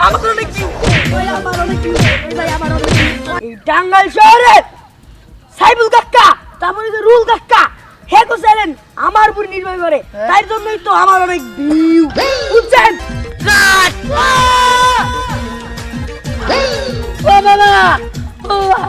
আমার অনেক আমার অনেক আমার অনেক টাঙ্গাইল শহরে সাইবুল কাক্কা তারপরে যে রুল কাক্কা হে কোসেলেন আমার উপর নির্ভর করে। তাই জন্যই তো আমার অনেক ভিউ। বুঝছেন! ও! বাবা! ও বাবা।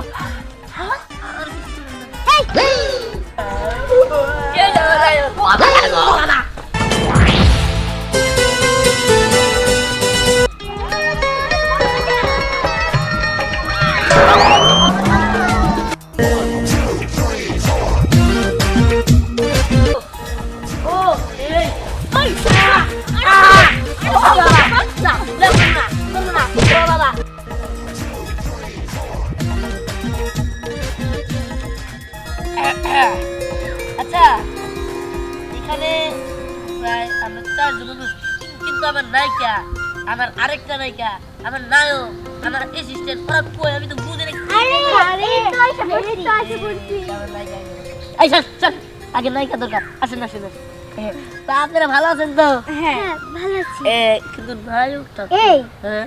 এই চল চল আগে নায়িকা দরকার। আসেন আসেন আসেন। তা আপনারা ভালো আছেন তো? হ্যাঁ ভালো আছি। এ, কিন্তু নায়কটা এই হ্যাঁ।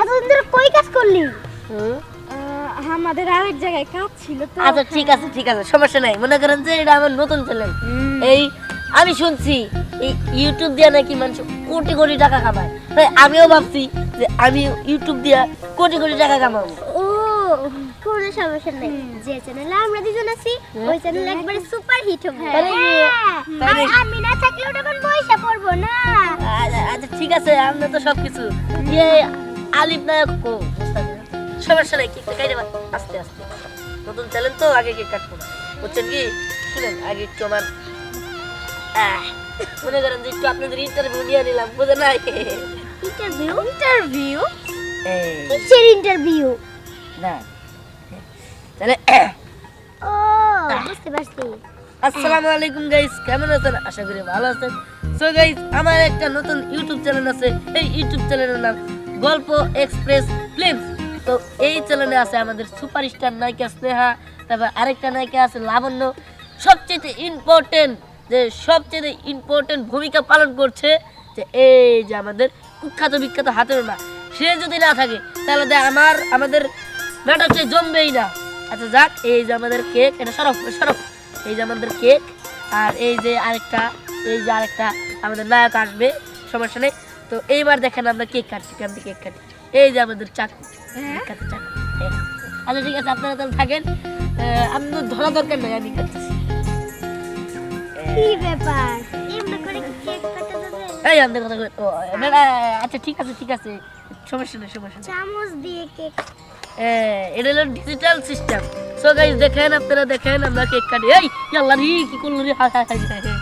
এতদিন ধরে কই কাজ করলি? হুম। আমাদের আরেক জায়গায় কাজ ছিল তো। আচ্ছা ঠিক আছে ঠিক আছে সমস্যা নাই। মনে করেন যে এটা আমার নতুন চ্যানেল এই আমি শুনছি এই ইউটিউব দিয়ে নাকি মানুষ কোটি কোটি টাকা কামায়। তাই আমিও ভাবছি যে আমি ইউটিউব দিয়ে কোটি কোটি টাকা কামাবো। কোনো সমস্যা নেই। যে চ্যানেলে আমরা দুজন আছি হ্যাঁ। ওই চ্যানেল একবারে সুপার হিট হবে? তাই আর আমি না থাকলে ওটা কোন পয়সা পড়ব না। আচ্ছা আচ্ছা, ঠিক আছে আমরা তো সব কিছু ইয়ে আলিফ নায়ক? কো সমস্যা নাই কেকটা কাটে আস্তে আস্তে। নতুন চ্যানেল তো আগে কেক কাটবো না। বুঝছেন কি? শুনেন আগে একটু আমার মনে করেন যে একটু আপনাদের ইন্টারভিউ নিয়ে নিলাম বুঝে নাই? ইন্টারভিউ ইন্টারভিউ কিসের ইন্টারভিউ না। তাহলে ও বুঝতে পারছি। আসসালামু আলাইকুম গাইস কেমন আছেন? আশা করি ভালো আছেন। সো গাইস আমার একটা নতুন ইউটিউব চ্যানেল আছে। এই ইউটিউব চ্যানেলের নাম গল্প এক্সপ্রেস ফিল্মস। তো এই চ্যানেলে আছে আমাদের সুপারস্টার নায়িকা স্নেহা তারপর আরেকটা নায়িকা আছে লাবণ্য। সবচেয়ে ইম্পর্টেন্ট যে সবচেয়ে ইম্পর্টেন্ট ভূমিকা পালন করছে যে এই যে আমাদের কুখ্যাত বিখ্যাত হাতের না সে যদি না থাকে তাহলে আমার আমাদের নাটক সে জমবেই না। আচ্ছা যাক এই যে আমাদের কেক এটা সরফ সরফ। এই যে আমাদের কেক আর এই যে আরেকটা এই যে আরেকটা আমাদের নায়ক আসবে সমস্যা নেই। তো এইবার দেখেন আমরা কেক কাটছি কেমন কেক কাটি। এই যে আমাদের চাকু বিখ্যাত চাকু। আচ্ছা ঠিক আছে আপনারা তাহলে থাকেন। আপনার ধরা দরকার নাই আমি কাটতেছি কি ব্যাপার? এমনি করে কেক কাটা যাবে? এই আমাদের কথা আচ্ছা ঠিক আছে ঠিক আছে। সমস্যা নেই সমস্যা নেই। চামচ দিয়ে কেক এটা হলো ডিজিটাল সিস্টেম সো গাইস দেখেন আপনারা দেখেন আমরা কেক কাটি। এই আল্লাহ রে কি করল রে? হায় হায় হায় হায় হায়।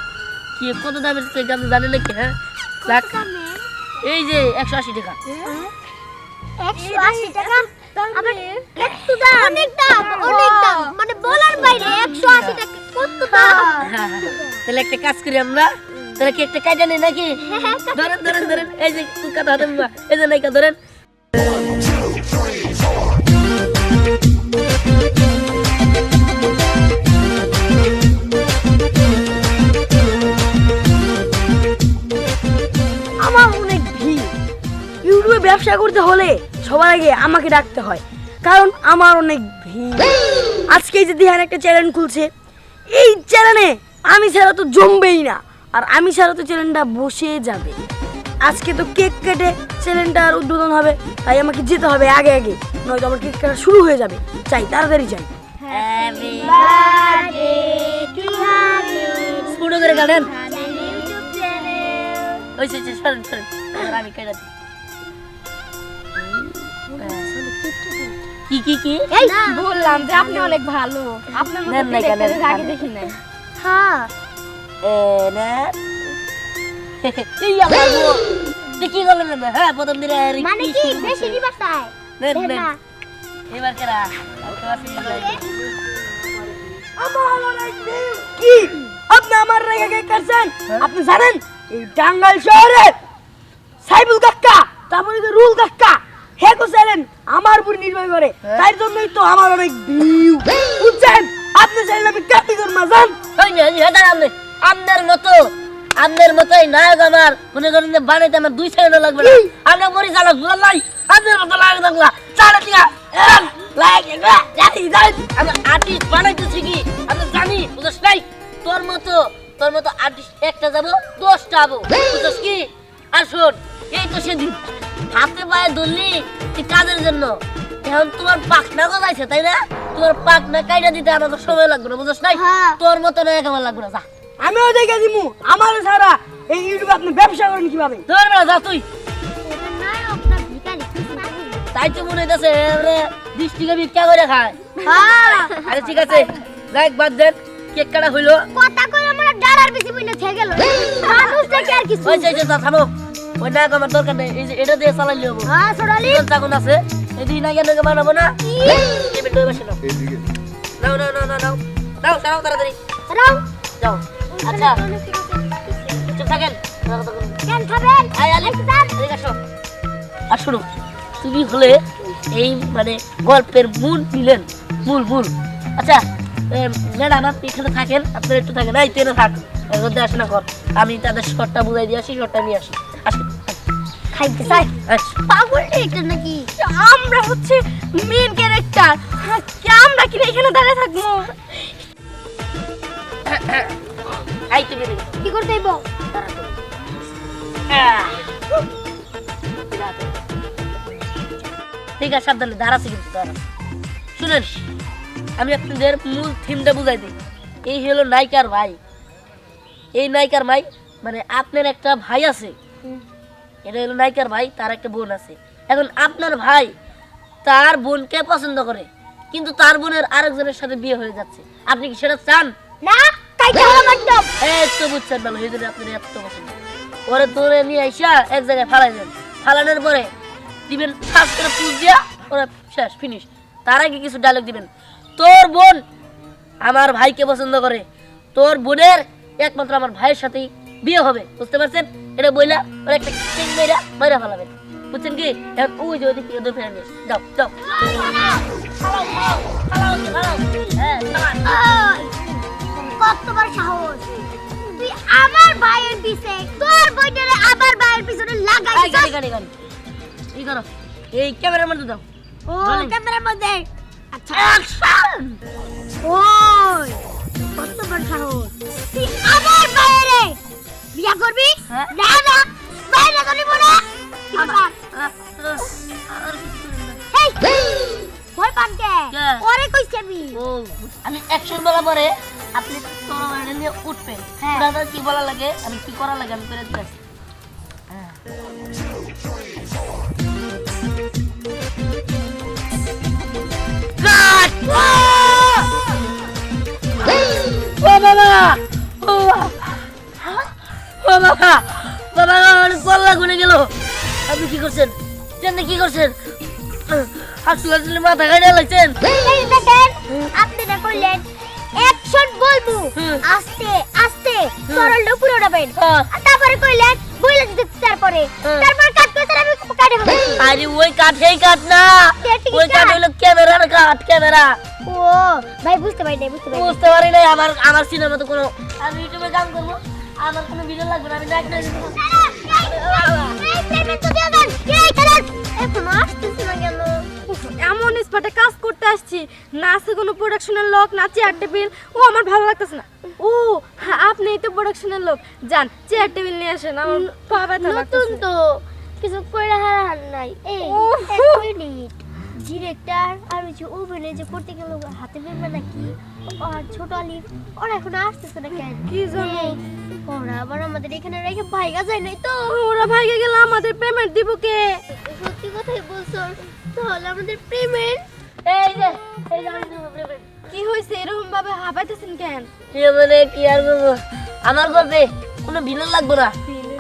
কি কত দামের কেক আপনি জানেন নাকি হ্যাঁ? এই যে একশো আশি টাকা। একশো আশি টাকা? একটু দাম? অনেক দাম অনেক দাম। মানে বলার বাইরে একশো আশি টাকা কত দাম? হ্যাঁ, হ্যাঁ, হ্যাঁ। তাহলে একটা কাজ করি আমরা। তাহলে কেকটা কাটা নেই নাকি? ধরেন ধরেন ধরেন। এই যে হাতে এই যে নাইকা ধরেন। ব্যবসা করতে হলে সবার আগে আমাকে ডাকতে হয় কারণ আমার অনেক ভিড়। আজকে যে দিহান একটা চ্যানেল খুলছে এই চ্যানেলে আমি ছাড়া তো জমবেই না আর আমি ছাড়া তো চ্যানেলটা বসে যাবে। আজকে তো কেক কেটে চ্যানেলটার উদ্বোধন হবে তাই আমাকে যেতে হবে আগে আগে নয়তো আমার কেক কাটা শুরু হয়ে যাবে। চাই তাড়াতাড়ি চাই। করে কাটেন ওই আমি কেটে কি কি কি? এই বললাম যে আপনি অনেক ভালো। আপনার মতো এর আগে দেখি নাই। হ্যাঁ। এ না। এই আমার গেল না হ্যাঁ প্রথম দিনে মানে কি বেশি না এবার কেরা? কি? আপনি আমার রেগে কে করছেন আপনি জানেন এই টাঙ্গাইল শহরে সাইবুল কাক্কা তারপরে রুল কাক্কা হে কোসেলেন আমার উপর নির্ভর করে। তাই জন্যই তো আমার অনেক ভিউ। বুঝছেন? আপনি চাইলে আমি কাটি করব জান? ওই না এই দাঁড়ান আপনার মতো আপনার মতোই নায়ক আমার মনে করেন যে বানাইতে আমার দুই সেকেন্ড লাগবে না। আমরা পরিচালক বুঝলাই আপনার মতো নায়ক থাকলা চালে টিকা আমি আর্টিস্ট বানাইতেছি কি? আমি জানি বুঝছ নাই? তোর মতো তোর মতো আর্টিস্ট একটা যাব দশটা যাব। বুঝছ কি? আর শোন এই তো সেদিন হাতে পায়ে ধরলি তুই কাজের জন্য। এখন তোমার পাখনা গজাইছে তাই না? তোমার পাখনা কাইটা দিতে আমাকে সময় লাগবে না বুঝছ নাই? হ্যাঁ। তোর মতো নায়ক আমার লাগবে না যা। আমিও দেখে দিমু আমার সারা এই ইউটিউবে আপনি ব্যবসা করেন কীভাবে? ধর বেড়া যা তুই। তাই তো মনে হইতেছে দৃষ্টিকে ভিক্ষা করে খায়। হ্যাঁ। আরে ঠিক আছে যাই বাদ দেন কেক কাটা হইল। কথা আমার ডালার গেল। মানুষ দেখে আর কিছু ওই যে যে থামো। ওই না দরকার নেই। এই যে এটা দিয়ে চালাই লিও হ্যাঁ সরালি চাকুন আছে। না গেলে বানাবো না? টেবিল ধরে বসে নাও। নাও নাও নাও নাও নাও। তাড়াতাড়ি। দাও যাও। আচ্ছা। চুপ থাকেন। কেন আর শুনো তুমি হলে এই মানে গল্পের মূল দিলেন মূল মূল। আচ্ছা ম্যাডাম আপনি এখানে থাকেন আপনার একটু থাকেন। এই ট্রেনে থাক। এর মধ্যে আসে না ঘর আমি তাদের শর্টটা বুঝাই দিয়ে আসি শর্টটা নিয়ে আসি। আসেন খাইতে চাই? পাগল এটা নাকি? আমরা হচ্ছে মেন ক্যারেক্টার আমরা কি এখানে দাঁড়িয়ে থাকব? তুমি কি করতে হইব? ঠিক আছে সাবধানে দাঁড়াচ্ছে কিন্তু দাঁড়া। শুনেন আমি আপনাদের মূল থিমটা বুঝাই দিই। এই হলো নায়িকার ভাই। এই নায়িকার ভাই মানে আপনার একটা ভাই আছে। এটা হলো নায়িকার ভাই তার একটা বোন আছে। এখন আপনার ভাই তার বোনকে পছন্দ করে কিন্তু তার বোনের আরেকজনের সাথে বিয়ে হয়ে যাচ্ছে। আপনি কি সেটা চান? না একদম। এই তো বুঝছেন ভালো এই জন্য আপনার এত পছন্দ। ওরে ধরে নিয়ে আইসা এক জায়গায় ফালাই দেন। ফালানোর পরে দিবেন ফাঁস করে পুষ দিয়া ওরা শেষ ফিনিশ তার আগে কিছু ডায়লগ দিবেন। তোর বোন আমার ভাইকে পছন্দ করে। তোর বোনের একমাত্র আমার ভাইয়ের সাথেই বিয়ে হবে বুঝতে পারছেন? এটা বইলা ওরা একটা চিং মেয়েরা মাইরা ফেলাবেন বুঝছেন কি? এখন ওই যে ওদিক দৌড় ফেলে নিয়ে এসে। যাও যাও। হ্যাঁ, ফালাও। ওই, কত বড় সাহস? তুই আমার ভাইয়ের পিছে তোর বইটারে আমার ভাইয়ের পিছনে গাড়ি গাড়ি গাড়ি এই করো এই ক্যামেরার মধ্যে দাও। ও ক্যামেরার মধ্যে। অ্যাকশন ওই কত বড় সাহস। তুই আমার ভাইয়েরে বিয়া করবি? হ্যাঁ। না না বাইরে করবি না। ভয় পান কে? ওরে কইছি আমি। ও আমি অ্যাকশন বলা পরে আপনি তোর বাইরে নিয়ে উঠবেন। হ্যাঁ। দাদা কি বলা লাগে? আমি কি করা লাগে? আমি করে দিতেছি কাট বাবা! ও বাবা! ও বাবা! বাবা আমার কল্লা গুনে গেল। আপনি কি করছেন? জানতে কি করছেন? আসলে আসলে মাথা কাটিয়ে লাগছেন। আপনি না কইলেন অ্যাকশন বলব। আস্তে আস্তে সরলটা পুরো উড়াবেন হ্যাঁ। তারপরে কইলেন বইলে দিতে তারপরে। তারপর কাট করে আমি কাটে আরে ওই কাঠ এই কাঠ না। ওই কাঠ? হলো ক্যামেরার কাঠ ক্যামেরা। ও ভাই বুঝতে পারি নাই বুঝতে পারি বুঝতে পারি নাই আমার আমার সিনেমা তো কোনো আমি ইউটিউবে গান করব আমার কোনো ভিডিও লাগবে না আমি এমন স্পটে কাজ করতে আসছি। না আছে কোনো প্রোডাকশনের লোক না চেয়ার টেবিল ও আমার ভালো লাগতেছে না। ও হ্যাঁ, আপনিই তো প্রোডাকশনের লোক। যান চেয়ার টেবিল নিয়ে আসেন আমার পা ব্যথা নতুন তো কিছু কইরা হারাহার নাই। এই। এক মিনিট ডিরেক্টর আর ওই যে অভিনয় যে করতে গেল হাতে পেবে নাকি? আর ছোট আলী ওরা এখন আসতেছে না কেন? কি জন্য? ওরা আবার আমাদের এখানে রেখে ভাইগা যায় নাই তো। ওরা ভাইগে গেলে আমাদের পেমেন্ট দিব কে? সত্যি কথাই বলছো তাহলে আমাদের পেমেন্ট এই যে এই যে ভাবে কেন? কি মানে কি আর বলব? আমার গল্পে কোনো ভিলেন লাগবে না।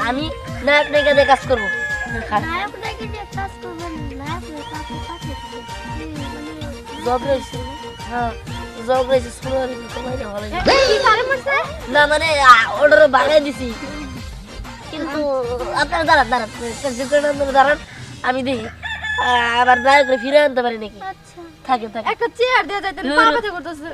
আমি নায়ক নায়িকাদের কাজ করব। নায়ক কাজ করবেন নায়ক না মানে অর্ডার বাড়াই দিছি। কিন্তু আপনারা দাঁড়ান দাঁড়ান। দাঁড়ান। আমি দেখি আবার দয়া করে ফিরে আনতে পারি নাকি? আচ্ছা। থাকে থাকে একটা চেয়ার দিয়ে যাইতেন পা ব্যথা করতেছে।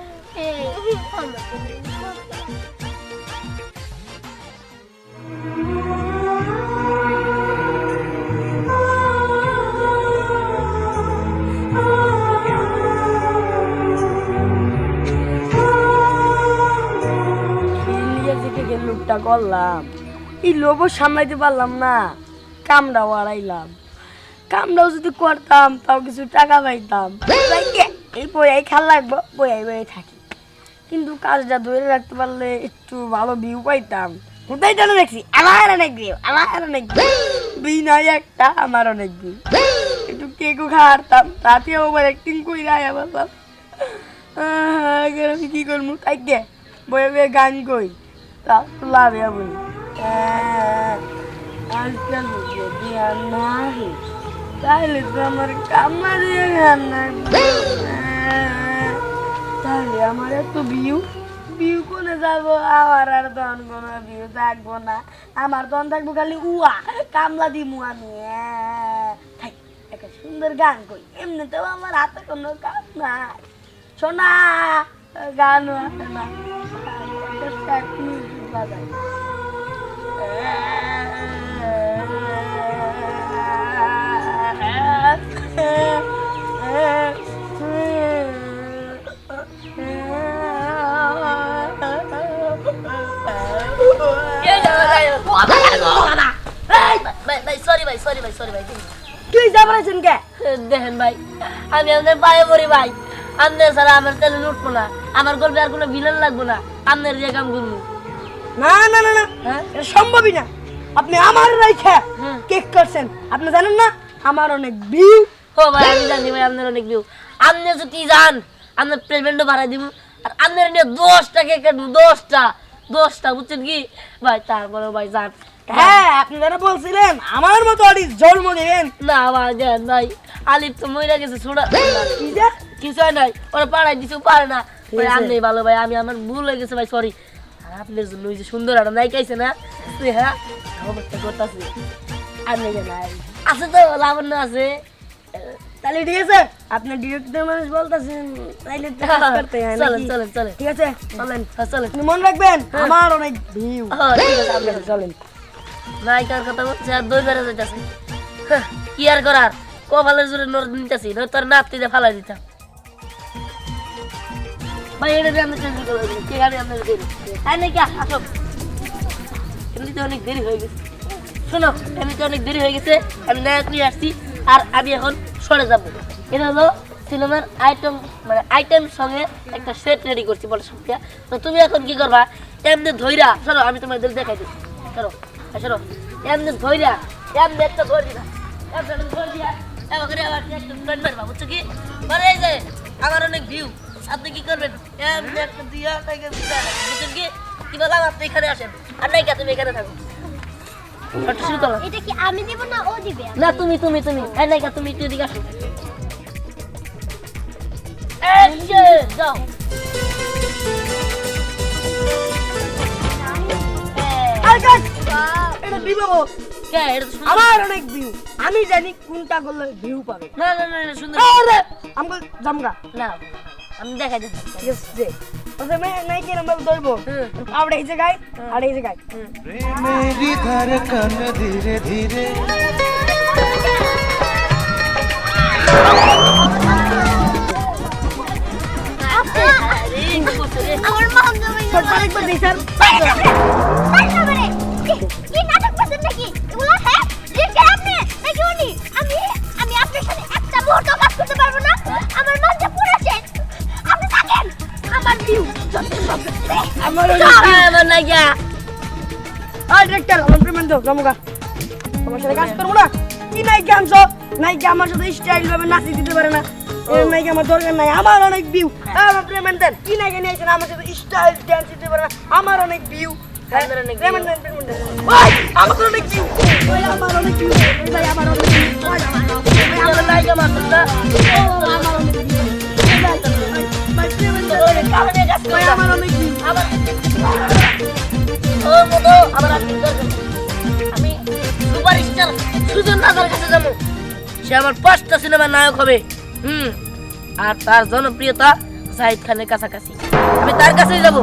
লুকটা করলাম। এই লোভও সামলাইতে পারলাম না। কামড়াও আড়াইলাম। কামড়াও যদি করতাম, তাও কিছু টাকা পাইতাম। এই বইয়াই খেয়াল রাখব, বইয়াই বইয়াই থাকি। কিন্তু কাজটা ধরে রাখতে পারলে একটু ভালো ভিউ পাইতাম। কোথায় জানো দেখছি আমার অনেক ভিউ আমার অনেক ভিউ বিনয় একটা আমার অনেক ভিউ একটু কেকও খাওয়ারতাম তাতেও ওভার অ্যাক্টিং বাবা। আহ, এবার আমি কি করব? তাই কে? বয়ে বয়ে গান কই। তা লাভে বলি। আজকাল যদি আর নাহি তাহলে তো আমার কামারে গান লাগবে। তাহলে আমার একটু ভিউ ভিউ কোনে যাব? আমার আর তখন কোনো ভিউ থাকব না। আমার তখন থাকব খালি উয়া কামলা দিমু আমি থাক, একটা সুন্দর গান কই। এমনিতেও আমার হাতে কোনো কাজ নাই। শোনা গানও আসে না বাজাই। ভাই ভাই সরি ভাই সরি ভাই সরি ভাই তুই যা বলেছেন কে দেখেন ভাই আমি আপনার পায়ে পড়ি ভাই। আপনার ছাড়া আমার তেলে না। আমার গল্পে আর কোনো ভিলেন লাগবো না। আপনার যে কাম করব। না না না না হ্যাঁ? এটা সম্ভবই না। আপনি আমার রাইখা। কেক করছেন আপনি জানেন না আমার অনেক ভিউ ও ভাই আমি জানি ভাই আপনার অনেক ভিউ আপনি যদি যান আপনার পেমেন্টও বাড়াই দিব। আর আপনার নিয়ে দশটা কেক কাটবো দশটা। দশটা বুঝছেন কি? ভাই তারপরে ভাই যান। হ্যাঁ আপনি যারা বলছিলেন আমার মতো অডিস জন্ম দেবেন না ভাই দেন ভাই আলিফ তো মইরা গেছে ছোড়া। কি যে? কিছু হয় নাই। ওরা পাড়াই দিছে পারে না। ভাই। আপনি ভালো ভাই আমি আমার ভুল হয়ে গেছে ভাই সরি আপনার জন্য ওই যে সুন্দর একটা নায়িকা আছে না তুই হ্যাঁ? অবস্থা করতেছে। আর নেই। আছে তো লাবণ্য আছে। তাহলে ঠিক আছে আপনি ডিরেক্টর মানুষ বলতেছেন তাইলে করতে হয় চলেন চলেন চলেন। ঠিক আছে চলেন। হ্যাঁ, চলেন। আপনি মনে রাখবেন আমার অনেক ভিউ। হ্যাঁ, ঠিক আছে চলেন। কথা বলছে আর দই বেড়ে যাইতেছে। কি আর করার? কপালের জোরে নর নিতেছি নয় তোর নাপতিতে ফালাই দিতাম। ভাই এটা দিয়ে চেঞ্জ করে দিই কে গাড়ি আপনার দেরি? তাই নাকি আসো। অনেক দেরি হয়ে গেছে। শোনো এমনিতে অনেক দেরি হয়ে গেছে আমি নায়ক নিয়ে আসছি আর আমি এখন সরে যাব। এটা হলো সিনেমার আইটেম মানে আইটেম সঙ্গে একটা সেট রেডি করছি বলে সঙ্গে তো তুমি এখন কি করবা? এমনি ধইরা শোনো আমি তোমাদের দেখাই শোনো হ্যাঁ, শোনো এমনি ধইরা এমনি একটা ধরে দিবা। বুঝছ কি? আমার অনেক ভিউ আপনি কি করবেন? দিয়া কি? তুমি এখানে থাকো। একটু শুরু করো এটা কি আমি দিব না ও দিবে? না তুমি তুমি তুমি। এই নাইকা তুমি একটু এদিকে আসো। যাও। এটা আমার অনেক ভিউ আমি জানি কোনটা করলে ভিউ পাবে। না না না না, সুন্দর। আমগো জামগা। না আমি দেখাই দিচ্ছি আছে যে প্রথমে নাই কি নাম্বার ধরবো হুম। আবার এই জায়গায় আর এই জায়গায় मेरी धड़कन धीरे धीरे আরে কি করছো রে? আমার মা জমে ছোট্ট একবার দিই স্যার আমার আমার নাইকা আর ডিরেক্টর আমার পেমেন্ট দাও জামগা আমার সাথে কাজ করব না কি নাই কি আনছো নাই কি আমার সাথে স্টাইল ভাবে নাচি দিতে পারে না এর নাই কি আমার দরকার নাই আমার অনেক ভিউ আমার পেমেন্ট দেন কি নাই কি নিয়েছেন আমার সাথে স্টাইল ডান্স দিতে পারে না আমার অনেক ভিউ। পেমেন্ট দেন পেমেন্ট দেন ওই আমার অনেক ভিউ ওই আমার অনেক ভিউ ভাই আমার অনেক ভিউ ওই আমার নাইকা মাত্র না আমার অনেক ভিউ ভাই পেমেন্ট দেন ভাই আমার অনেক ভিউ সে আমার পাঁচটা সিনেমার নায়ক হবে। হুম, আর তার জনপ্রিয়তা সাহিদ খানের কাছাকাছি। আমি তার কাছেই যাব।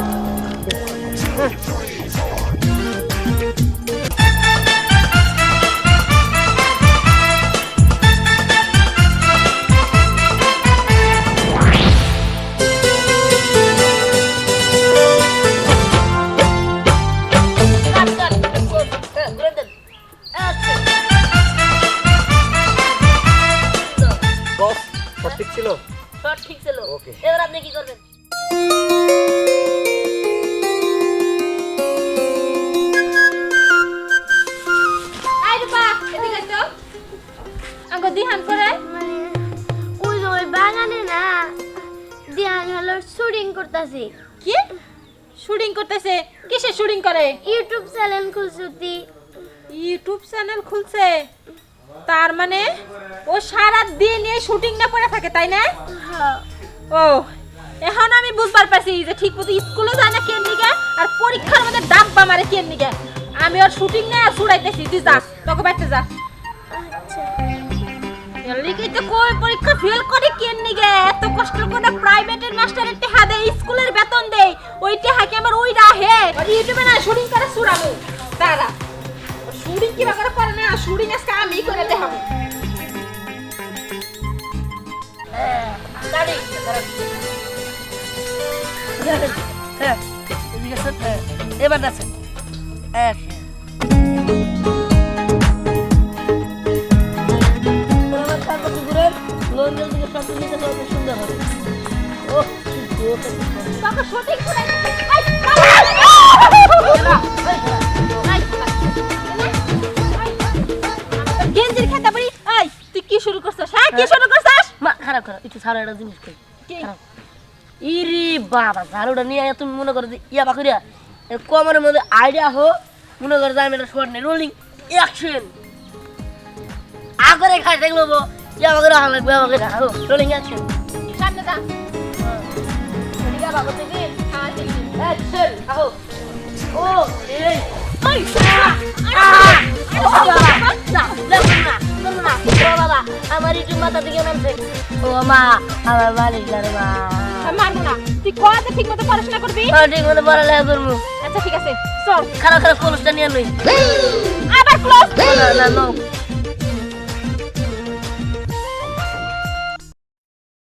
খুলছুতি ইউটিউব চ্যানেল খুলছে তার মানে ও সারা দিন এই শুটিং না করে থাকে তাই না? হ্যাঁ। ও এখন আমি বুঝবার পারছি যে ঠিক মতো স্কুলে যায় না কেন নিগে আর পরীক্ষার মধ্যে ডাব্বা মারে কেন নিগে আমি ওর শুটিং না ছুড়াইতেছি তুই যা তোকে বাইতে যা। আচ্ছা। তো কই পরীক্ষা ফেল করে কেন নিগে এত কষ্ট করে প্রাইভেটের মাস্টারের টেহা দেয় স্কুলের বেতন দেয় ওই আমার ওই রাহে ইউটিউবে না শুটিং করে ছুড়াবো। তারা শুটিং কিবা করে করে না? শুটিং আজকে আমি করে দেখাবো। দাঁড়ি। হ্যাঁ হ্যাঁ। এবার আছেন লন্ডন ছাড়ো একটা জিনিস কই। ইরি বাবা ঝাড়ুটা নিয়ে আয়া তুমি মনে করো যে ইয়া বাকুরিয়া এর কমরের মধ্যে আইডিয়া হো মনে করো যে আমি একটা শর্ট নেই রোলিং অ্যাকশন আগরে খাই দেখল বো ইয়া বাকুরিয়া হাল লাগবে বাকুরিয়া হো রোলিং অ্যাকশন সামনে যা ইয়া বাকুরিয়া হ্যাঁ দেখি অ্যাকশন আহো। ও এই। আমার একটু মাথা দিকে নামছে ও মা আমার মালিক না মা মারবো না তুই কয়াতে ঠিক মতো পড়াশোনা করবি হ্যাঁ, ঠিক মতো পড়ালেখা করব আচ্ছা ঠিক আছে চল। খারাপ খারাপ কলসটা নিয়ে নই আবার ক্লোজ না না